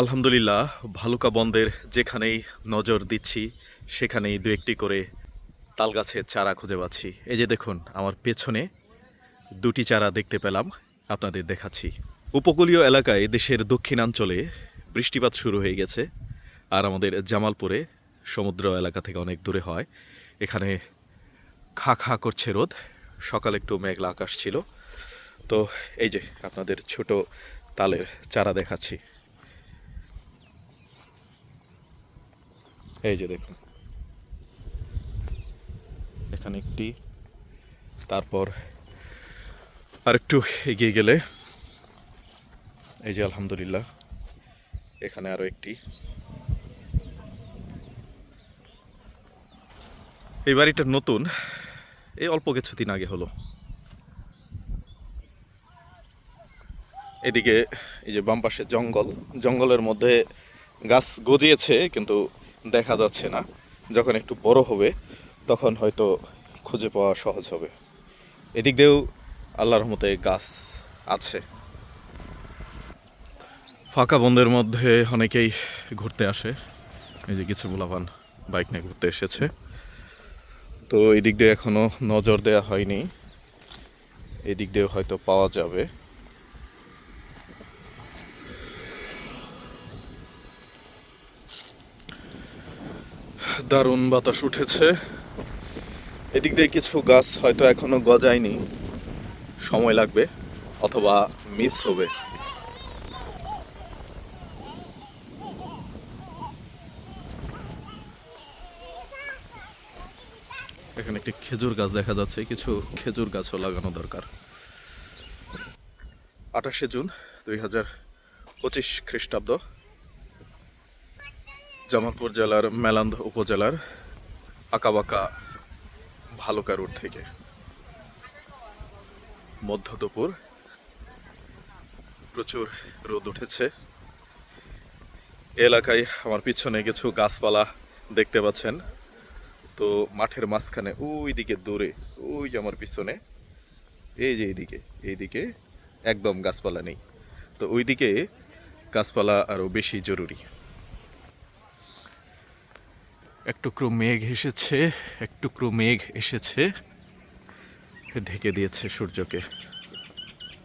আলহামদুলিল্লাহ, ভালুকা বন্দের যেখানেই নজর দিচ্ছি, সেখানেই দু একটি করে তাল গাছের চারা খুঁজে পাচ্ছি। এই যে দেখুন, আমার পেছনে দুটি চারা দেখতে পেলাম, আপনাদের দেখাচ্ছি। উপকূলীয় এলাকায় দেশের দক্ষিণাঞ্চলে বৃষ্টিপাত শুরু হয়ে গেছে, আর আমাদের জামালপুরে সমুদ্র এলাকা থেকে অনেক দূরে হয়। এখানে খা খা করছে রোদ, সকালে একটু মেঘলা আকাশ ছিল। তো এই যে আপনাদের ছোট তালের চারা দেখাচ্ছি। এই যে দেখুন। এখানে একটি, তারপর আরেকটু এগিয়ে গেলে, এই যে আলহামদুলিল্লাহ, এখানে আরও একটি। এই বাড়িটা নতুন, এই অল্প কিছুদিন আগে হলো। এদিকে এই যে বাম পাশে জঙ্গল, জঙ্গলের মধ্যে গাছ গজিয়েছে, কিন্তু দেখা যাচ্ছে না। যখন একটু বড় হবে, তখন হয়তো খুঁজে পাওয়া সহজ হবে। এদিক দিয়েও আল্লাহর রহমতে গাছ আছে। ফাঁকা বন্ধের মধ্যে অনেকেই ঘুরতে আসে। এই যে কিছু মুলাপান বাইক নিয়ে ঘুরতে এসেছে। তো এদিক দিয়ে এখনও নজর দেওয়া হয়নি। এদিক দিক দিয়ে হয়তো পাওয়া যাবে। দারুণ বাতাস উঠেছে। এদিক দিয়ে কিছু গাছ হয়তো এখনও গজায়নি। সময় লাগবে অথবা মিস হবে। এখানে একটি খেজুর গাছ দেখা যাচ্ছে। কিছু খেজুর গাছও লাগানো দরকার। আঠাশে জুন দুই হাজার পঁচিশ খ্রিস্টাব্দ। জামালপুর জেলার মেলান্দ উপজেলার আঁকাবাঁকা ভালুকা রোড থেকে। মধ্য দুপুর। প্রচুর রোদ উঠেছে। এলাকায় আমার পিছনে কিছু গাছপালা দেখতে পাচ্ছেন। তো মাঠের মাঝখানে ওই দিকে দূরে, ওই যে আমার পিছনে, এই যে এইদিকে এইদিকে একদম গাছপালা নেই। তো ওইদিকে গাছপালা আরও বেশি জরুরি। এক টুকরো মেঘ এসেছে এক টুকরো মেঘ এসেছে। ঢেকে দিয়েছে সূর্যকে।